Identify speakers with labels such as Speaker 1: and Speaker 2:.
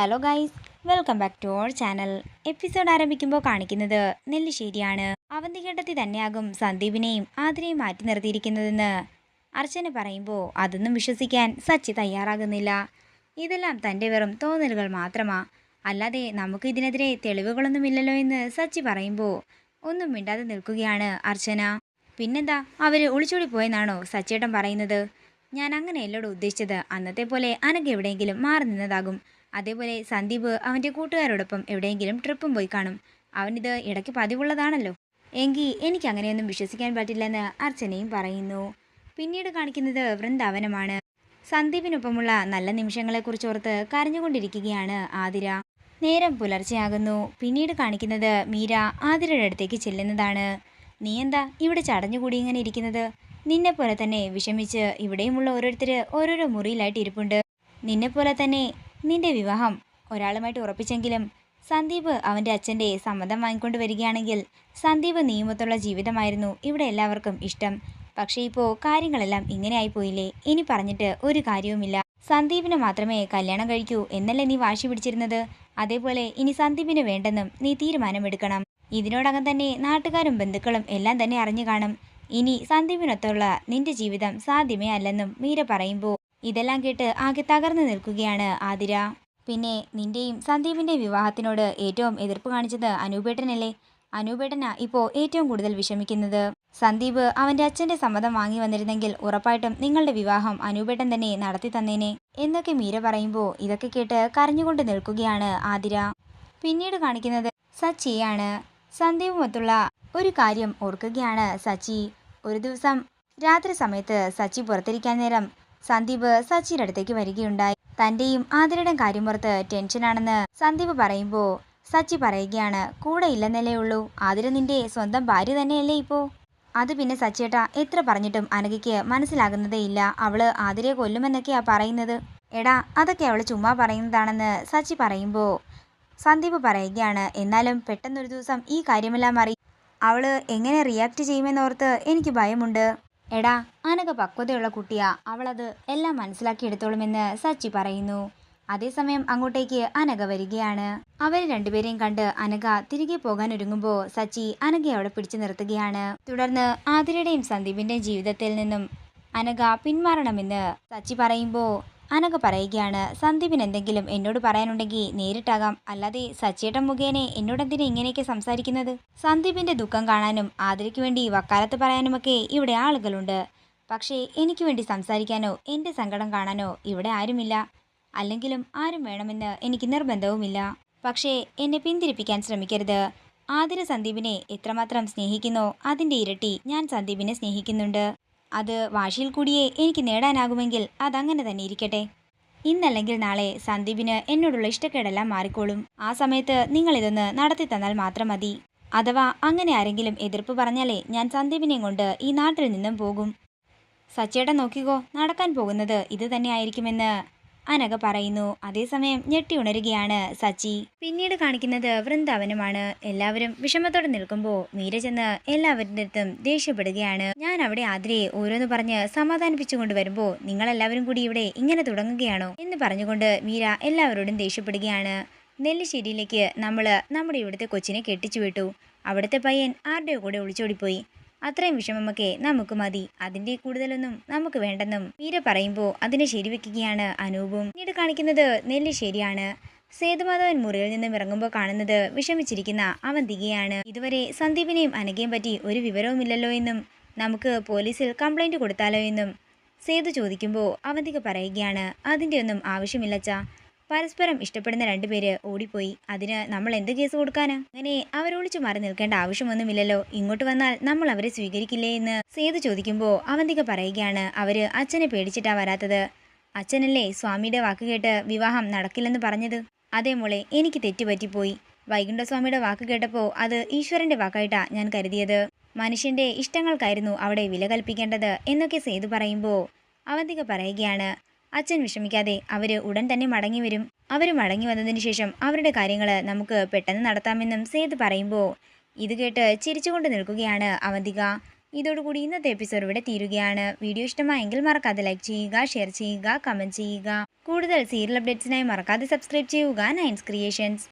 Speaker 1: Hello guys welcome back to our channel episode ആരംഭിക്കുമ്പോൾ കാണിക്കുന്നത് നെല്ലിശ്ശേരിയാണ്. അവന്തികേട്ടത്തി തന്നെയാകും സന്ദീപിനെയും ആതിരയും മാറ്റി നിർത്തിയിരിക്കുന്നതെന്ന്. അർച്ചന പറയുമ്പോൾ അതൊന്നും വിശ്വസിക്കാൻ സച്ചി തയ്യാറാകുന്നില്ല. ഇതെല്ലാം തന്റെ വെറും തോന്നലുകൾ മാത്രമാ. അല്ലാതെ നമുക്ക് ഇതിനെതിരെ തെളിവുകളൊന്നുമില്ലല്ലോ എന്ന് സച്ചി പറയുമ്പോൾ ഒന്നും മിണ്ടാതെ നിൽക്കുകയാണ് അർച്ചന. പിന്നെന്താ അവർ ഒളിച്ചോടി പോയെന്നാണോ സച്ചേട്ടൻ പറയുന്നത്? ഞാൻ അങ്ങനെയല്ലോട് ഉദ്ദേശിച്ചത്. അന്നത്തെ പോലെ അനക്ക് എവിടെയെങ്കിലും മാറി നിന്നതാകും. അതേപോലെ സന്ദീപ് അവന്റെ കൂട്ടുകാരോടൊപ്പം എവിടെയെങ്കിലും ട്രിപ്പും പോയി കാണും. അവനിത് ഇടയ്ക്ക് പതിവുള്ളതാണല്ലോ. എങ്കിൽ എനിക്ക് അങ്ങനെയൊന്നും വിശ്വസിക്കാൻ പറ്റില്ലെന്ന് അർച്ചനയും പറയുന്നു. പിന്നീട് കാണിക്കുന്നത് വൃന്ദാവനമാണ്. സന്ദീപിനൊപ്പമുള്ള നല്ല നിമിഷങ്ങളെക്കുറിച്ച് ഓർത്ത് കരഞ്ഞുകൊണ്ടിരിക്കുകയാണ് ആതിര. നേരം പുലർച്ചെയാകുന്നു. പിന്നീട് കാണിക്കുന്നത് മീര ആതിരയുടെ അടുത്തേക്ക് ചെല്ലുന്നതാണ്. നീ എന്താ ഇവിടെ ചടഞ്ഞുകൂടി ഇങ്ങനെ ഇരിക്കുന്നത്? നിന്നെപ്പോലെ തന്നെ വിഷമിച്ച് ഇവിടെയുമുള്ള ഓരോരുത്തർ ഓരോരോ മുറിയിലായിട്ട് ഇരിപ്പുണ്ട്. നിന്നെപ്പോലെ തന്നെ നിന്റെ വിവാഹം ഒരാളുമായിട്ട് ഉറപ്പിച്ചെങ്കിലും സന്ദീപ് അവന്റെ അച്ഛന്റെ സമ്മതം വാങ്ങിക്കൊണ്ട് വരികയാണെങ്കിൽ സന്ദീപ് നിയമത്തുള്ള ജീവിതമായിരുന്നു ഇവിടെ എല്ലാവർക്കും ഇഷ്ടം. പക്ഷേ ഇപ്പോൾ കാര്യങ്ങളെല്ലാം ഇങ്ങനെ ആയിപ്പോയില്ലേ? ഇനി പറഞ്ഞിട്ട് ഒരു കാര്യവുമില്ല. സന്ദീപിന് മാത്രമേ കല്യാണം കഴിക്കൂ എന്നല്ലേ നീ വാശി പിടിച്ചിരുന്നത്? അതേപോലെ ഇനി സന്ദീപിന് വേണ്ടെന്നും നീ തീരുമാനമെടുക്കണം. ഇതിനോടകം തന്നെ നാട്ടുകാരും ബന്ധുക്കളും എല്ലാം തന്നെ അറിഞ്ഞു കാണും. ഇനി സന്ദീപിനൊത്തുള്ള നിന്റെ ജീവിതം സാധ്യമേ അല്ലെന്നും മീര പറയുമ്പോൾ ഇതെല്ലാം കേട്ട് ആകെ തകർന്നു നിൽക്കുകയാണ് ആതിര. പിന്നെ നിന്റെയും സന്ദീപിന്റെ വിവാഹത്തിനോട് ഏറ്റവും എതിർപ്പ് കാണിച്ചത് അനൂപേട്ടനല്ലേ? അനൂപേട്ടനാ ഇപ്പോൾ ഏറ്റവും കൂടുതൽ വിഷമിക്കുന്നത്. സന്ദീപ് അവന്റെ അച്ഛന്റെ സമ്മതം വാങ്ങി വന്നിരുന്നെങ്കിൽ ഉറപ്പായിട്ടും നിങ്ങളുടെ വിവാഹം അനൂപേട്ടൻ തന്നെ നടത്തി തന്നേനെ. എന്നൊക്കെ മീര പറയുമ്പോൾ ഇതൊക്കെ കേട്ട് കരഞ്ഞുകൊണ്ട് നിൽക്കുകയാണ് ആതിര. പിന്നീട് കാണിക്കുന്നത് സച്ചിയാണ് സന്ദീപുമൊത്തുള്ള ഒരു കാര്യം ഓർക്കുകയാണ് സച്ചി. ഒരു ദിവസം രാത്രി സമയത്ത് സച്ചി പുറത്തിരിക്കാൻ നേരം സന്ദീപ് സച്ചിയുടെ അടുത്തേക്ക് വരികയുണ്ടായി. തന്റെയും ആതിരയുടെ കാര്യം പുറത്ത് ടെൻഷനാണെന്ന് സന്ദീപ് പറയുമ്പോൾ സച്ചി പറയുകയാണ് കൂടെ ഇല്ലെന്നല്ലേ ഉള്ളൂ. ആതിര നിന്റെ സ്വന്തം ഭാര്യ തന്നെയല്ലേ ഇപ്പോ? അത് പിന്നെ സച്ചേട്ട എത്ര പറഞ്ഞിട്ടും അനഘയ്ക്ക് മനസ്സിലാകുന്നതേ ഇല്ല. അവൾ ആതിരയെ കൊല്ലുമെന്നൊക്കെയാ പറയുന്നത്. എടാ അതൊക്കെ അവൾ ചുമ്മാ പറയുന്നതാണെന്ന് സച്ചി പറയുമ്പോൾ സന്ദീപ് പറയുകയാണ് എന്നാലും പെട്ടെന്നൊരു ദിവസം ഈ കാര്യമെല്ലാം അറി അവൾ എങ്ങനെ റിയാക്ട് ചെയ്യുമെന്നോർത്ത് എനിക്ക് ഭയമുണ്ട്. എടാ അനക്ക് പക്വതയുള്ള കുട്ടിയാ. അവളത് എല്ലാം മനസ്സിലാക്കിയെടുത്തോളുമെന്ന് സച്ചി പറയുന്നു. അതേസമയം അങ്ങോട്ടേക്ക് അനഘ വരികയാണ്. അവർ രണ്ടുപേരെയും കണ്ട് അനഘ തിരികെ പോകാൻ ഒരുങ്ങുമ്പോൾ സച്ചി അനഘയെ അവിടെ പിടിച്ചു നിർത്തുകയാണ്. തുടർന്ന് ആതിരയുടെയും സന്ദീപിന്റെയും ജീവിതത്തിൽ നിന്നും അനഘ പിന്മാറണമെന്ന് സച്ചി പറയുമ്പോൾ അനഘ പറയുകയാണ് സന്ദീപിന് എന്തെങ്കിലും എന്നോട് പറയാനുണ്ടെങ്കിൽ നേരിട്ടാകാം. അല്ലാതെ സച്ചേട്ടൻ മുഖേനെ എന്നോടെന്തിനെ ഇങ്ങനെയൊക്കെ സംസാരിക്കുന്നത്? സന്ദീപിന്റെ ദുഃഖം കാണാനും ആതിരയ്ക്ക് വേണ്ടി വക്കാലത്ത് പറയാനുമൊക്കെ ഇവിടെ ആളുകളുണ്ട്. പക്ഷേ എനിക്ക് വേണ്ടി സംസാരിക്കാനോ എന്റെ സങ്കടം കാണാനോ ഇവിടെ ആരുമില്ല. അല്ലെങ്കിലും ആരും വേണമെന്ന് എനിക്ക് നിർബന്ധവുമില്ല. പക്ഷേ എന്നെ പിന്തിരിപ്പിക്കാൻ ശ്രമിക്കരുത്. ആതിര സന്ദീപിനെ എത്രമാത്രം സ്നേഹിക്കുന്നോ അതിന്റെ ഇരട്ടി ഞാൻ സന്ദീപിനെ സ്നേഹിക്കുന്നുണ്ട്. അത് വാശിയിൽ കൂടിയേ എനിക്ക് നേടാനാകുമെങ്കിൽ അതങ്ങനെ തന്നെ ഇരിക്കട്ടെ. ഇന്നല്ലെങ്കിൽ നാളെ സന്ദീപിന് എന്നോടുള്ള ഇഷ്ടക്കേടെല്ലാം മാറിക്കോളും. ആ സമയത്ത് നിങ്ങൾ ഇതൊന്ന് നടത്തി തന്നാൽ മാത്രം മതി. അഥവാ അങ്ങനെ ആരെങ്കിലും എതിർപ്പ് പറഞ്ഞാലേ ഞാൻ സന്ദീപിനെയും കൊണ്ട് ഈ നാട്ടിൽ നിന്നും പോകും. സച്ചേട്ടൻ നോക്കിക്കോ നടക്കാൻ പോകുന്നത് ഇത് തന്നെ ആയിരിക്കുമെന്ന് അനഘ പറയുന്നു. അതേസമയം ഞെട്ടി ഉണരുകയാണ് സച്ചി. പിന്നീട് കാണിക്കുന്നത് വൃന്ദാവനമാണ്. എല്ലാവരും വിഷമത്തോടെ നിൽക്കുമ്പോൾ മീര ചെന്ന് എല്ലാവരുടെ അടുത്തും ദേഷ്യപ്പെടുകയാണ്. ഞാൻ അവിടെ ആതിരയെ ഓരോന്ന് പറഞ്ഞ് സമാധാനിപ്പിച്ചുകൊണ്ട് വരുമ്പോൾ നിങ്ങളെല്ലാവരും കൂടി ഇവിടെ ഇങ്ങനെ തുടങ്ങുകയാണോ എന്ന് പറഞ്ഞുകൊണ്ട് മീര എല്ലാവരോടും ദേഷ്യപ്പെടുകയാണ്. നെല്ലിശ്ശേരിയിലേക്ക് നമ്മൾ നമ്മുടെ ഇവിടുത്തെ കൊച്ചിനെ കെട്ടിച്ചു വിട്ടു. അവിടുത്തെ പയ്യൻ ആരുടെയോ കൂടെ ഒളിച്ചോടിപ്പോയി. അത്രയും വിഷമമൊക്കെ നമുക്ക് മതി. അതിന്റെ കൂടുതലൊന്നും നമുക്ക് വേണ്ടെന്നും മീര പറയുമ്പോൾ അതിനെ ശരിവെക്കുകയാണ് അനൂപും. പിന്നീട് കാണിക്കുന്നത് നെല്ല് ശരിയാണ്. സേതുമാധവൻ മുറിയിൽ നിന്നും ഇറങ്ങുമ്പോൾ കാണുന്നത് വിഷമിച്ചിരിക്കുന്ന അവന്തികയാണ് ഇതുവരെ സന്ദീപിനെയും അനഘയും പറ്റി ഒരു വിവരവുമില്ലല്ലോ എന്നും നമുക്ക് പോലീസിൽ കംപ്ലൈന്റ് കൊടുത്താലോ എന്നും സേതു ചോദിക്കുമ്പോൾ അവന്തിക പറയുകയാണ് അതിന്റെ ഒന്നും ആവശ്യമില്ലച്ചാ പരസ്പരം ഇഷ്ടപ്പെടുന്ന രണ്ടുപേര് ഓടിപ്പോയി. അതിന് നമ്മൾ എന്ത് കേസ് കൊടുക്കാനാ? അങ്ങനെ അവരൊളിച്ചു മാറി നിൽക്കേണ്ട ആവശ്യമൊന്നുമില്ലല്ലോ. ഇങ്ങോട്ട് വന്നാൽ നമ്മൾ അവരെ സ്വീകരിക്കില്ലേ എന്ന് സേതു ചോദിക്കുമ്പോൾ അവന്തിക പറയുകയാണ് അവർ അച്ഛനെ പേടിച്ചിട്ടാ വരാത്തത്. അച്ഛനല്ലേ സ്വാമിയുടെ വാക്ക് കേട്ട് വിവാഹം നടക്കില്ലെന്ന് പറഞ്ഞത്? അതേ മോളെ എനിക്ക് തെറ്റുപറ്റിപ്പോയി. വൈകുണ്ഠസ്വാമിയുടെ വാക്ക് കേട്ടപ്പോൾ അത് ഈശ്വരന്റെ വാക്കായിട്ടാ ഞാൻ കരുതിയത്. മനുഷ്യന്റെ ഇഷ്ടങ്ങൾക്കായിരുന്നു അവിടെ വില കൽപ്പിക്കേണ്ടത് എന്നൊക്കെ സേതു പറയുമ്പോൾ അവന്തിക പറയുകയാണ് അച്ഛൻ വിഷമിക്കാതെ അവർ ഉടൻ തന്നെ മടങ്ങി വരും. അവർ മടങ്ങി വന്നതിന് ശേഷം അവരുടെ കാര്യങ്ങൾ നമുക്ക് പെട്ടെന്ന് നടത്താമെന്നും സേത് പറയുമ്പോൾ ഇത് കേട്ട് ചിരിച്ചുകൊണ്ട് നിൽക്കുകയാണ് അവന്തിക. ഇതോടുകൂടി ഇന്നത്തെ എപ്പിസോഡ് ഇവിടെ തീരുകയാണ്. വീഡിയോ ഇഷ്ടമായെങ്കിൽ മറക്കാതെ ലൈക്ക് ചെയ്യുക ഷെയർ ചെയ്യുക കമന്റ് ചെയ്യുക. കൂടുതൽ സീരിയൽ അപ്ഡേറ്റ്സിനായി മറക്കാതെ സബ്സ്ക്രൈബ് ചെയ്യുക നയൻസ് ക്രിയേഷൻസ്